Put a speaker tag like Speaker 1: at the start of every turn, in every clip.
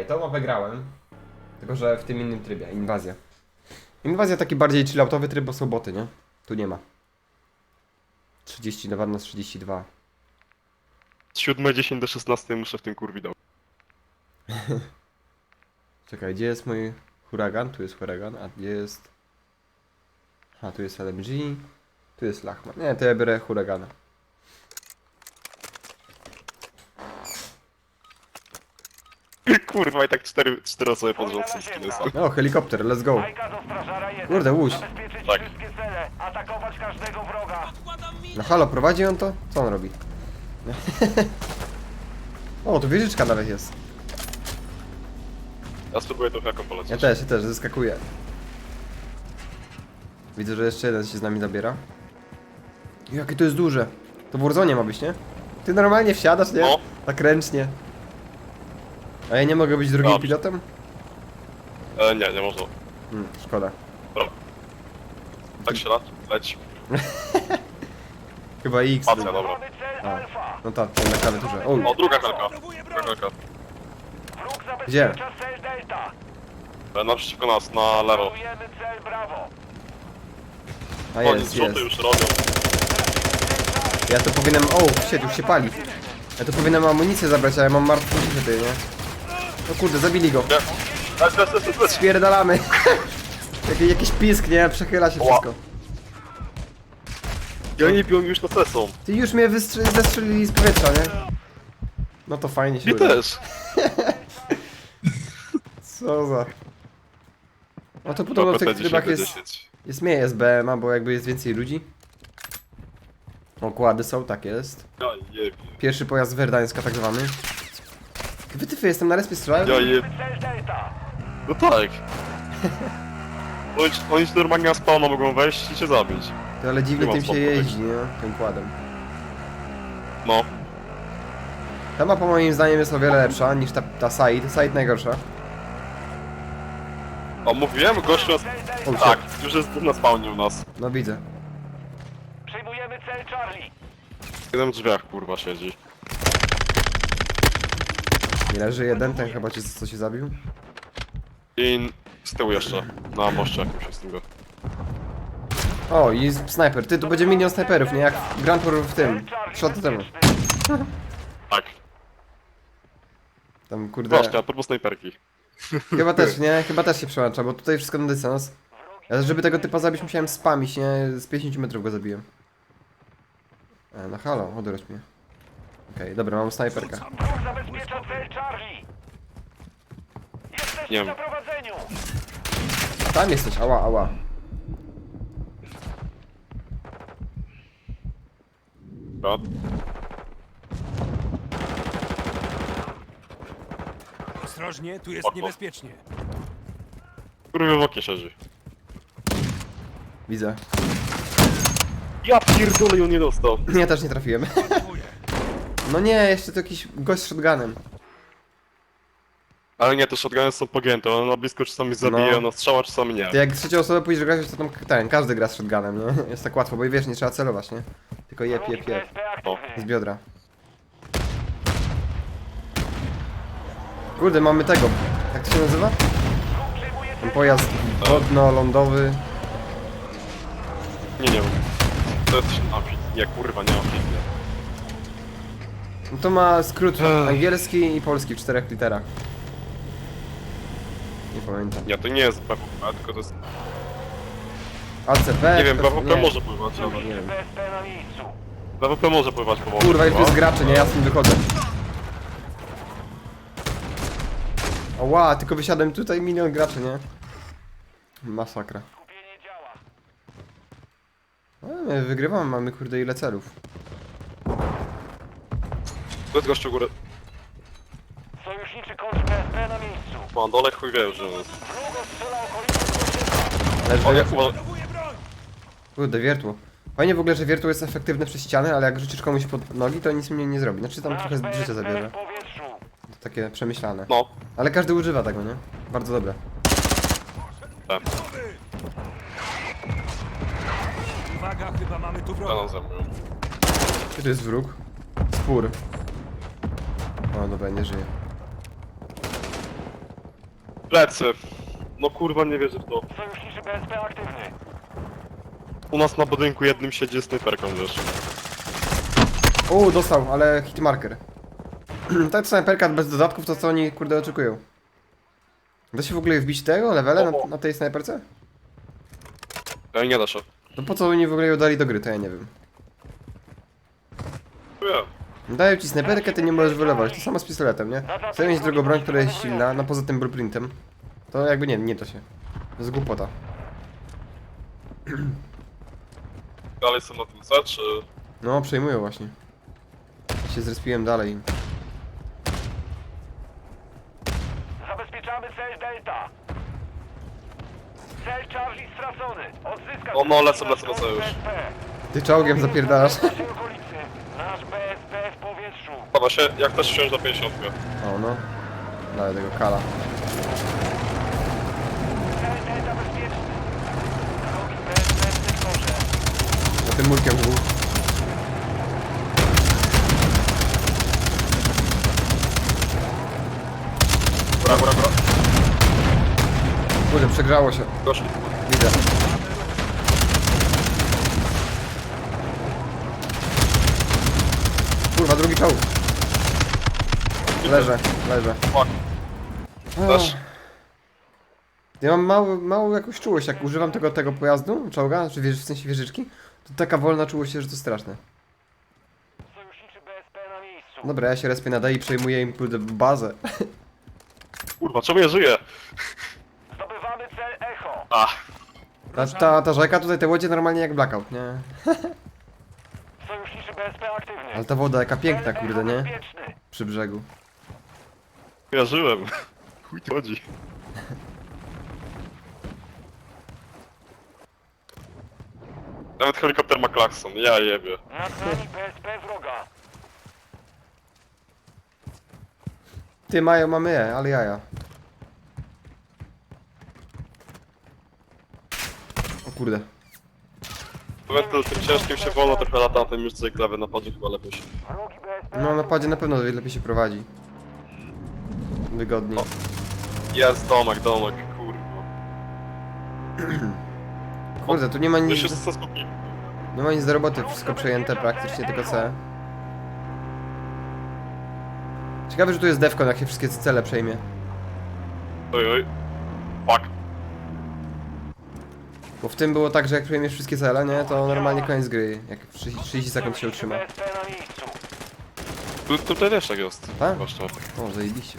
Speaker 1: Okej, tą mapę grałem. Tylko, że w tym innym trybie, inwazja. Inwazja taki bardziej chilloutowy tryb, bo są boty, nie? Tu nie ma. 30 na 32.
Speaker 2: Z 7.10 do 16 muszę w tym kurwi dał.
Speaker 1: Czekaj, gdzie jest mój huragan? Tu jest huragan, a gdzie jest... A, tu jest LMG. Tu jest Lachman. Nie, to ja biorę huragana.
Speaker 2: Kurwa i tak cztery, cztery osoby pod rząd są skiny są.
Speaker 1: O, helikopter, let's go.
Speaker 3: Bajka do strażara jeden.
Speaker 1: Kurde, łódź.
Speaker 3: Zabezpieczyć
Speaker 2: Tak.
Speaker 3: wszystkie cele. Atakować każdego wroga.
Speaker 1: No halo, prowadzi on to? Co on robi? o, tu wieżyczka nawet jest.
Speaker 2: Ja spróbuję trochę jako polecieć.
Speaker 1: Ja też, ja też, zeskakuję. Widzę, że jeszcze jeden się z nami zabiera. Jakie to jest duże. To w Warzone ma być, nie? Ty normalnie wsiadasz, nie?
Speaker 2: No.
Speaker 1: Tak ręcznie. A ja nie mogę być drugim
Speaker 2: Dobrze.
Speaker 1: pilotem?
Speaker 2: E, nie, nie można.
Speaker 1: Hmm, szkoda.
Speaker 2: Dobra. Tak się leci. leci.
Speaker 1: Chyba X. Był.
Speaker 2: dobra.
Speaker 1: A. No tak, ten na klawiaturze. O,
Speaker 2: O, druga helka. Druga.
Speaker 3: Wróg
Speaker 1: Gdzie?
Speaker 3: zabezpiecza cel Delta.
Speaker 2: E, naprzeciwko nas, na lewo.
Speaker 3: Atakujemy cel Bravo.
Speaker 1: a
Speaker 2: Oni
Speaker 1: jest,
Speaker 2: zrzuty
Speaker 1: jest.
Speaker 2: już robią.
Speaker 1: Ja to powinienem... O, shit, już się pali. Ja to powinienem amunicję zabrać, ale mam martwą duszę ty, nie? No kurde, zabili go.
Speaker 2: Nie. Leć.
Speaker 1: Spierdalamy. Jaki, jakiś pisk, nie? Przechyla się
Speaker 2: Ła.
Speaker 1: wszystko.
Speaker 2: I oni biją już na sesą.
Speaker 1: Ty już mnie zestrzelili z powietrza, nie? No to fajnie się udało.
Speaker 2: też.
Speaker 1: Co za... No to podobno w tych trybach jest, jest mniej SBM-a, bo jakby jest więcej ludzi. Okłady są, tak jest.
Speaker 2: Ja jebie.
Speaker 1: Pierwszy pojazd Werdańska tak zwany. Wytyfy, jestem na respie strzelają?
Speaker 2: Ja
Speaker 3: Delta.
Speaker 2: No tak. Oni, oni ci normalnie na spawna mogą wejść i cię zabić.
Speaker 1: To ale dziwnie
Speaker 2: Nie mam
Speaker 1: tym się jeździ, nie? Tym kładem.
Speaker 2: No.
Speaker 1: Ta mapa moim zdaniem jest o wiele lepsza niż ta, ta side. Side najgorsza.
Speaker 2: A mówiłem, gościu nas...
Speaker 1: O,
Speaker 2: Tak, już jest na spawnie u nas.
Speaker 1: No widzę.
Speaker 3: Przyjmujemy cel Charlie.
Speaker 2: Jeden w drzwiach, kurwa, siedzi.
Speaker 1: Nie leży jeden, ten chyba cię, co się zabił.
Speaker 2: I z tyłu jeszcze, na moście jakimś jest tego.
Speaker 1: O, i snajper. Ty, tu będzie milion snajperów, nie? Jak Grand Tour w tym. Trzy lata temu.
Speaker 2: Tak.
Speaker 1: Tam, kurde...
Speaker 2: Właśnie, a propos snajperki.
Speaker 1: Chyba też, nie? Chyba też się przełącza, bo tutaj wszystko na dystans. Ja, żeby tego typa zabić, musiałem spamić, nie? Z 50 metrów go zabiłem. E, no halo, odwróć mnie. Okej, dobra, mam snajperkę.
Speaker 3: Wróg zabezpiecza cel Charlie. Jesteśmy
Speaker 2: Nie
Speaker 3: prowadzeniu.
Speaker 1: Tam jesteś, ała, ała.
Speaker 2: Dobra.
Speaker 4: Ostrożnie, tu jest niebezpiecznie.
Speaker 2: Kurwa w oknie siedzi.
Speaker 1: Widzę.
Speaker 2: Ja pierdolę, on nie dostał.
Speaker 1: Ja też nie trafiłem. No nie, jeszcze to jakiś gość z shotgunem.
Speaker 2: Ale nie, te shotguny są pogięte, one na blisko czasami zabijają
Speaker 1: No.
Speaker 2: na strzała, czasami nie.
Speaker 1: Ty jak trzecią osobę pójdziesz grać, to tam ten, każdy gra z shotgunem, nie? Jest tak łatwo, bo wiesz, nie trzeba celować, nie? Tylko jep.
Speaker 3: PSP aktywny.
Speaker 1: Z biodra. Kurde, mamy tego. Jak to się nazywa? Ten pojazd wodno-lądowy.
Speaker 2: Nie, nie wiem. To jest. Nie, kurwa, nie nie.
Speaker 1: No to ma skrót
Speaker 2: Ech.
Speaker 1: angielski i polski w czterech literach. Nie pamiętam.
Speaker 2: Nie, to nie jest PvP, tylko to jest...
Speaker 1: ACP?
Speaker 2: Nie wiem,
Speaker 1: to-
Speaker 2: PvP
Speaker 1: nie.
Speaker 2: może pływać, ale...
Speaker 1: Nie wiem.
Speaker 3: PSP na miejscu.
Speaker 2: PvP może pływać powoli.
Speaker 1: Kurwa, już tu
Speaker 2: chyba.
Speaker 1: jest gracze, nie? Ja z tym wychodzę. Oła, tylko wysiadłem tutaj milion graczy, nie? Masakra.
Speaker 3: Kupienie działa.
Speaker 1: My wygrywamy, mamy kurde ile celów.
Speaker 2: To jest gościu u góry.
Speaker 3: Sojuszniczy kontr PSP na miejscu.
Speaker 2: Po dole chuj wie, że...
Speaker 3: Wróg ostrzela okolice
Speaker 1: Ale
Speaker 2: O,
Speaker 1: że...
Speaker 2: jak
Speaker 4: broń!
Speaker 1: Kurde, wiertło. Fajnie w ogóle, że wiertło jest efektywne przez ścianę, ale jak rzucisz komuś pod nogi, to nic mnie nie zrobi. Znaczy tam trochę z życia zabierze.
Speaker 3: w powietrzu.
Speaker 1: To takie przemyślane.
Speaker 2: No,
Speaker 1: Ale każdy używa tego, nie? Bardzo dobre.
Speaker 2: tak,
Speaker 4: Uwaga, chyba mamy tu wroga.
Speaker 1: Gdzie to jest wróg? Spór. O, dobra, nie żyje.
Speaker 2: Plecy. No kurwa, nie wierzę w to.
Speaker 3: Sojuszniczy BSP aktywny.
Speaker 2: U nas na budynku jednym siedzi snajperką, wiesz.
Speaker 1: O, dostał, ale hitmarker. Ta snajperka bez dodatków to co oni kurde oczekują. Da się w ogóle wbić tego levele na, na tej snajperce?
Speaker 2: Ej, nie da się.
Speaker 1: To po co oni w ogóle ją dali do gry, to ja nie wiem.
Speaker 2: Nie.
Speaker 1: Dają ci snajperkę, ty nie możesz wylewać. To samo z pistoletem, nie? Chcę mieć drugą broń, która jest silna, no poza tym blueprintem. To jakby nie, nie to się. To jest głupota.
Speaker 2: Dalej są na tym C, czy...
Speaker 1: No, przejmują właśnie. Się zrespiłem dalej.
Speaker 3: Zabezpieczamy cel Delta. Cel Charlie stracony. Odzyskać...
Speaker 2: O, no, lecę,
Speaker 3: nasz
Speaker 2: lecę, lecę
Speaker 3: cel
Speaker 2: już.
Speaker 1: Ty czołgiem zapierdalasz.
Speaker 3: W naszej okolicy. Nasz BSP w
Speaker 2: Chyba się, jak też wsiąść do 50.
Speaker 1: O no. Dalej tego kala.
Speaker 3: Delta bezpieczny. Drogi BSP w sektorze.
Speaker 1: Na tym murkiem był.
Speaker 2: Góra, góra, góra.
Speaker 1: Kurde, przegrzało się.
Speaker 2: Gorzej.
Speaker 1: Widzę. Kurwa, drugi czołg. Leżę, leżę.
Speaker 2: Fuck. Też?
Speaker 1: Ja mam małą, małą jakąś czułość, jak używam tego, tego pojazdu, czołga, czy wieży, w sensie wieżyczki, to taka wolna czułość, że to straszne.
Speaker 3: Sojuszniczy BSP na miejscu.
Speaker 1: Dobra, ja się respię na D i przejmuję im kurde bazę.
Speaker 2: Kurwa, czemu ja żyję?
Speaker 3: Zdobywamy cel Echo.
Speaker 2: A,
Speaker 1: Ta, ta, ta rzeka tutaj, te łodzie normalnie jak blackout, nie?
Speaker 3: Sojuszniczy BSP aktywny.
Speaker 1: Ale ta woda jaka piękna,
Speaker 3: Cel
Speaker 1: kurde,
Speaker 3: Echo
Speaker 1: nie?
Speaker 3: bezpieczny.
Speaker 1: Przy brzegu.
Speaker 2: Ja żyłem. Chuj tu chodzi. Nawet helikopter ma klakson, ja jebie.
Speaker 3: Nad nami BSP wroga.
Speaker 1: Ty mają, mamy je, ale jaja. O kurde.
Speaker 2: Nawet to tym ciężkim się wolno trochę lata na tym już cykle, napadzie chyba lepiej się.
Speaker 3: Wrogi.
Speaker 1: No na padzie na pewno lepiej się prowadzi. Wygodniej.
Speaker 2: Jest domek, domek, kurwa.
Speaker 1: Kurde, tu nie ma
Speaker 2: To
Speaker 1: nic,
Speaker 2: się
Speaker 1: nie ma nic do roboty, wszystko przejęte praktycznie, tylko C. Ciekawe, że tu jest defcon, jak się wszystkie cele przejmie.
Speaker 2: Oj, oj. Fuck.
Speaker 1: Bo w tym było tak, że jak przejmiesz wszystkie cele, nie, to normalnie koniec gry, jak 30 30 sekund się utrzyma.
Speaker 2: Tu, tutaj też tak jest.
Speaker 1: Tak? O, zajebiście.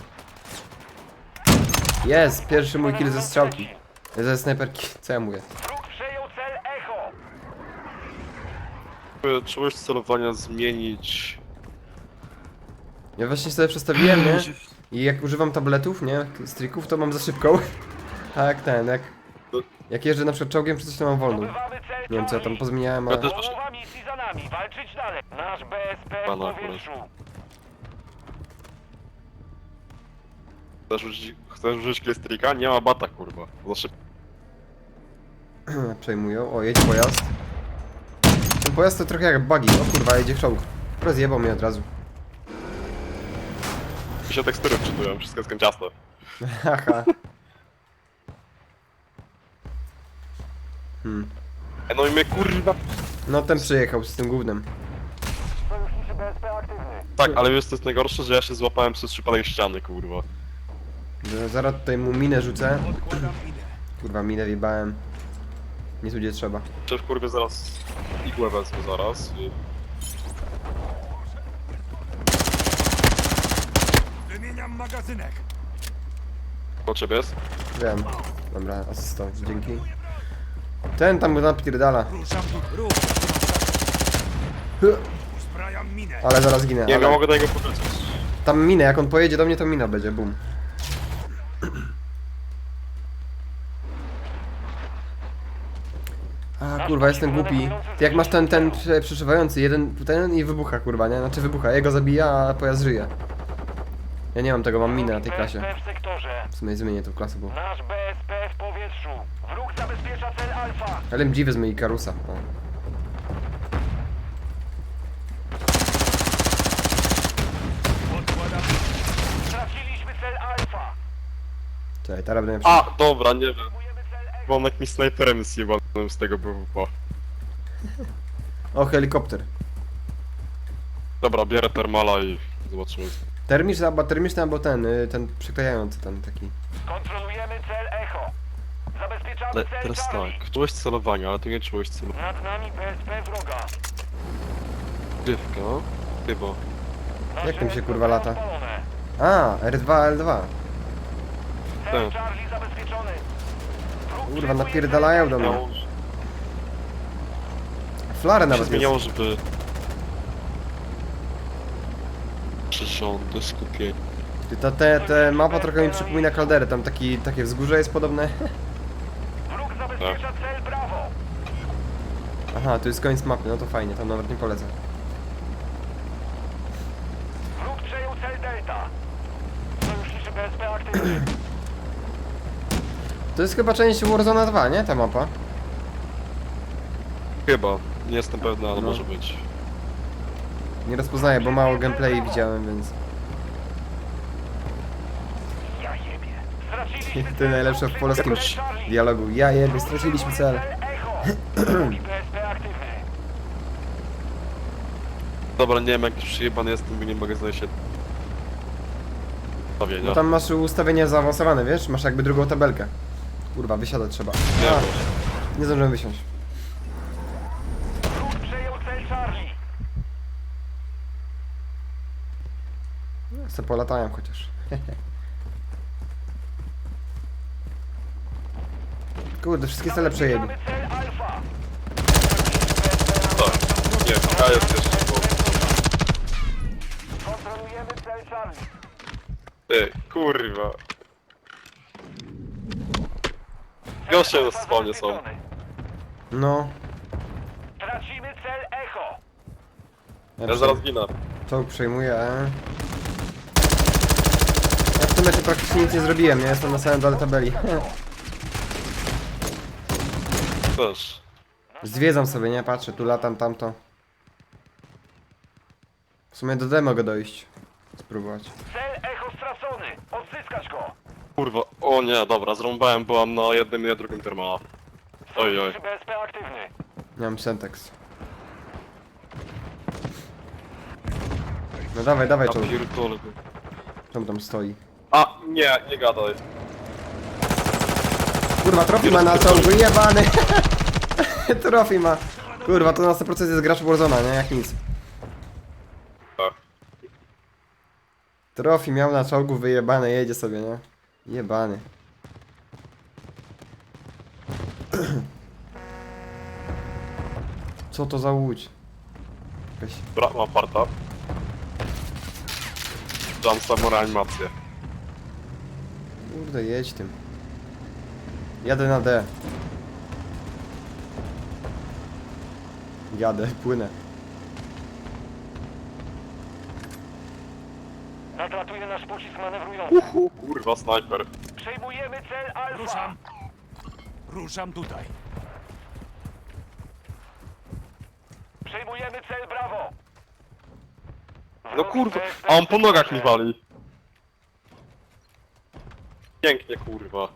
Speaker 1: Jest, pierwszy mój kill ze strzałki. Ze snajperki, co ja mówię?
Speaker 3: Wróg przejął cel Echo.
Speaker 2: Czułość celowania zmienić.
Speaker 1: Ja właśnie sobie przestawiłem, nie? I jak używam tabletów, nie? Strików, to mam za szybką. A jak ten, jak... Jak jeżdżę na przykład czołgiem, czy coś to mam wolną.
Speaker 3: Zdobywamy cel
Speaker 1: Nie wiem co ja tam pozmieniałem,
Speaker 2: Ja
Speaker 1: ale...
Speaker 2: też-
Speaker 3: Połowa misji za nami. Walczyć dalej. Nasz BSP w
Speaker 2: Pana
Speaker 3: powietrzu.
Speaker 2: Chcesz użyć, chcesz użyć klistrika? Nie ma bata, kurwa. Za szybko.
Speaker 1: Przejmują. O, jedzie pojazd. Ten pojazd to trochę jak buggy. O kurwa, jedzie czołg. Rozjebał mnie od razu.
Speaker 2: Mi się tekstury wczytują, wszystko jest kanciaste.
Speaker 1: Haha. Hmm.
Speaker 2: E, no i mnie kurwa...
Speaker 1: No ten przyjechał z tym głównym.
Speaker 2: Tak, ale wiesz co jest najgorsze, że ja się złapałem przez przypadek ściany, kurwa.
Speaker 1: Że Zaraz tutaj mu minę rzucę. Kurwa, minę wjebałem. Nie tu gdzie trzeba.
Speaker 2: Przecież kurwa zaraz igłę wezmę zaraz i...
Speaker 4: Wymieniam magazynek.
Speaker 2: Po ciebie jest?
Speaker 1: Wiem. Dobra, asysto, dzięki. Ten tam go napierdala.
Speaker 4: Ruszam tu. Ruch. Uzbrajam minę.
Speaker 1: Ale zaraz ginę.
Speaker 2: Nie
Speaker 1: ale...
Speaker 2: ja mogę do niego powiedzieć.
Speaker 1: Tam minę, jak on pojedzie do mnie, to mina będzie, bum. Kurwa, jestem głupi. Ty jak masz ten, ten prze- przeszywający, jeden ten i wybucha kurwa, nie? Znaczy wybucha, jego zabija, a pojazd żyje. Ja nie mam tego, mam minę na tej klasie.
Speaker 3: W
Speaker 1: sumie zmienię tą klasę, bo...
Speaker 3: Nasz BSP w powietrzu. Wróg zabezpiecza cel Alfa.
Speaker 1: LMG wezmę i Karusa. O.
Speaker 4: Odkładam
Speaker 3: Straciliśmy cel Alfa.
Speaker 1: Czekaj, teraz będę
Speaker 2: A, dobra, nie wiem. Bo on jakimś snajperem zjebanym z tego BWP.
Speaker 1: O, helikopter.
Speaker 2: Dobra, bierę termala i zobaczymy.
Speaker 1: Termiczny albo termiczny, albo ten, y, ten przyklejający ten taki.
Speaker 3: Kontrolujemy cel Echo. Zabezpieczamy
Speaker 2: Ale
Speaker 3: cel
Speaker 2: teraz
Speaker 3: Charlie.
Speaker 2: tak, czułeś celowania, ale tu nie czułeś celowania.
Speaker 3: Nad nami BSP wroga.
Speaker 2: Grywka? Chyba.
Speaker 3: Nasze
Speaker 1: Jak tym się, kurwa, lata?
Speaker 3: odpalone.
Speaker 1: A, R2, L2.
Speaker 3: Cel
Speaker 2: Tak.
Speaker 3: Charlie zabezpieczony. Wróg
Speaker 1: Kurwa,
Speaker 3: przejmuje
Speaker 1: napierdalają do
Speaker 3: cel
Speaker 1: mnie. Flarę
Speaker 2: się
Speaker 1: nawet
Speaker 2: zmieniało,
Speaker 1: jest.
Speaker 2: żeby... Przyrządy, skupienie.
Speaker 1: Ty, Ta, te, te mapa trochę mi przypomina kalderę, tam taki, takie wzgórze jest podobne.
Speaker 3: Wróg zabezpiecza
Speaker 2: Tak.
Speaker 3: cel Brawo.
Speaker 1: Aha, tu jest koniec mapy, no to fajnie, tam nawet nie polecę.
Speaker 3: Wróg przejął cel Delta. Sojuszniczy BSP aktywny.
Speaker 1: To jest chyba część Warzone 2, nie? Ta mapa.
Speaker 2: Chyba. Nie jestem pewny, ale
Speaker 1: No.
Speaker 2: może być.
Speaker 1: Nie rozpoznaję, bo mało gameplay widziałem, więc...
Speaker 3: Ja jebie. Straciliśmy
Speaker 1: To najlepsze w polskim dialogu. Ja jebie, straciliśmy cel.
Speaker 3: Echo. Drugi BSP aktywny.
Speaker 2: Dobra, nie wiem jak przyjebany jestem, bo nie mogę znaleźć się...
Speaker 1: No tam masz ustawienia zaawansowane, wiesz? Masz jakby drugą tabelkę. Kurwa, wysiadać trzeba.
Speaker 2: Nie
Speaker 1: A, nie zdążyłem wysiąść.
Speaker 3: Wróg przejął cel Charlie.
Speaker 1: Se polatają chociaż. Kurde, wszystkie cele przejęli.
Speaker 2: Tak. Nie, ja jest jeszcze, bo...
Speaker 3: Kontrolujemy cel Charlie.
Speaker 2: Ty, kurwa. Goście na spawnie są.
Speaker 1: No.
Speaker 3: Tracimy cel Echo.
Speaker 2: Ja zaraz ginę.
Speaker 1: Czołg przejmuje, e. Tym meczu praktycznie nic nie zrobiłem, nie jestem na samym dole tabeli.
Speaker 2: Też.
Speaker 1: Zwiedzam sobie, nie? Patrzę, tu latam, tamto. W sumie do D mogę dojść. Spróbować.
Speaker 3: Cel Echo stracony. Odzyskać go.
Speaker 2: Kurwa, o nie, dobra, zrąbałem, byłam na jednym i na drugim termala. Oj, oj.
Speaker 3: BSP aktywny.
Speaker 1: Nie mam Sentex. No dawaj, dawaj
Speaker 2: Ja
Speaker 1: czołg.
Speaker 2: pierdolę.
Speaker 1: Czemu tam stoi?
Speaker 2: A, nie, nie gadaj.
Speaker 1: Kurwa, trofi ma na czołgu, jebany! trofi ma. Kurwa, to na 100% jest gracz Warzona, nie? Jak nic.
Speaker 2: Tak.
Speaker 1: Trofi miał na czołgu wyjebane, jedzie sobie, nie? Jebany. Co to za łódź? Jakaś...
Speaker 2: Dobra, mam parta. Dam samą reanimację.
Speaker 1: Kurde, jedź tym. Jadę na D. Jadę, płynę.
Speaker 3: Nadlatuje nasz pocisk manewrujący.
Speaker 2: Uhu, kurwa, snajper.
Speaker 3: Przejmujemy cel Alfa.
Speaker 4: Ruszam. Ruszam tutaj.
Speaker 3: Przejmujemy cel Brawo.
Speaker 2: No kurwa, a on po nogach mi wali. Pięknie, kurwa.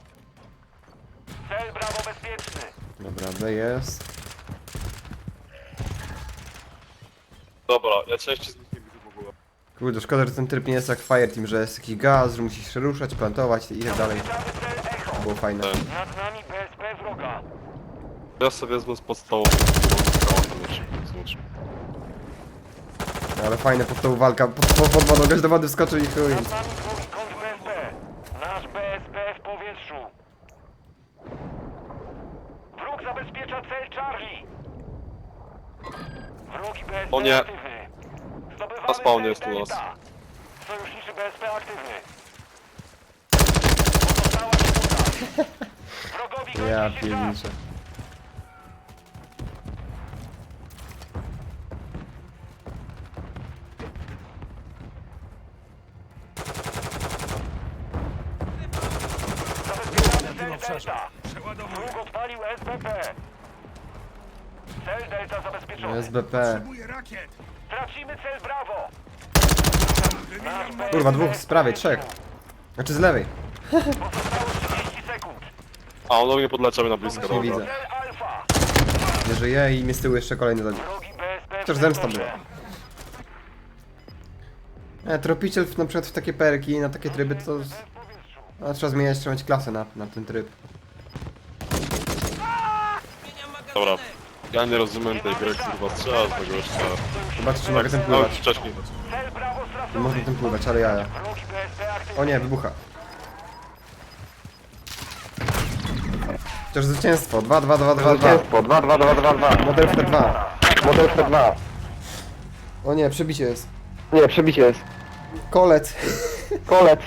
Speaker 3: Cel Brawo bezpieczny.
Speaker 1: Dobra, B jest.
Speaker 2: Dobra, ja częściej z nich nie widzę w ogóle.
Speaker 1: Kurde, szkoda, że ten tryb nie jest jak Fireteam, że jest jakiś gaz, że musisz się ruszać, plantować i tak dalej.
Speaker 3: Cel Echo.
Speaker 1: Było fajne.
Speaker 2: Tak.
Speaker 3: Nad nami BSP wroga.
Speaker 2: Ja sobie wezmę z złączę.
Speaker 1: Ale fajne pod tą walka, pod, pod, pod wodą, gość do wody wskoczył i chuj.
Speaker 3: Nad nami drugi kąt BSP. Nasz BSP w powietrzu. Wróg zabezpiecza cel Charlie. Wrogi BSP
Speaker 2: O nie.
Speaker 3: aktywny. Zdobywamy
Speaker 2: Na spawnie jest u nas.
Speaker 3: Delta. Sojuszniczy BSP aktywny. Pozostała minuta. Wrogowi kończy
Speaker 1: Ja
Speaker 3: się czas.
Speaker 1: pierniczę.
Speaker 3: Zabezpieczamy cel
Speaker 4: obszarze.
Speaker 3: Delta.
Speaker 4: Przeładowuję.
Speaker 3: Wróg odpalił SBP. Cel Delta zabezpieczony.
Speaker 1: SBP.
Speaker 4: Potrzebuję rakiet.
Speaker 3: Tracimy cel
Speaker 1: Kurwa, dwóch z prawej, trzech. Znaczy z lewej.
Speaker 2: A on do mnie podleciał na blisko,
Speaker 1: Nie
Speaker 2: dobra.
Speaker 1: widzę.
Speaker 3: Cel Alfa.
Speaker 1: Nie żyje i mnie z tyłu jeszcze kolejny zabił.
Speaker 3: Wrogi BSP
Speaker 1: Chociaż zemsta była. E, tropiciel w- na przykład w takie perki, na takie tryby to... A, trzeba zmieniać, trzeba mieć klasę na, na ten tryb.
Speaker 2: Dobra. Ja nie rozumiem tej gry, kurwa, strzela z tego jeszcze.
Speaker 1: Zobaczcie, czy mogę tym
Speaker 2: No,
Speaker 1: pływać.
Speaker 2: wcześniej.
Speaker 1: Nie można tym pływać, ale jaja. O nie, wybucha. Chociaż zwycięstwo. 2, 2, 2, 2, 2.
Speaker 5: 2, 2, 2, 2, 2.
Speaker 1: Model F2.
Speaker 5: Model F2.
Speaker 1: O nie, przebicie jest.
Speaker 5: Nie, przebicie jest.
Speaker 1: Kolec.
Speaker 5: Kolec.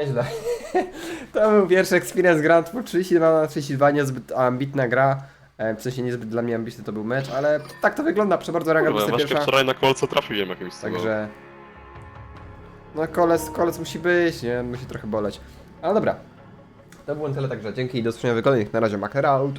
Speaker 1: Nieźle. To był pierwszy experience Grand Tour 32 na 32, niezbyt ambitna gra. E, W sensie niezbyt dla mnie ambitny to był mecz, ale tak to wygląda, proszę bardzo, ranga
Speaker 2: Kurwa, właśnie
Speaker 1: 21.
Speaker 2: wczoraj na kolce trafiłem jakimś cudem.
Speaker 1: Także... No kolec, kolec musi być, nie? Musi trochę boleć. Ale dobra. To było na tyle także. Dzięki i do zobaczenia w kolejnych. Na razie, Maker out.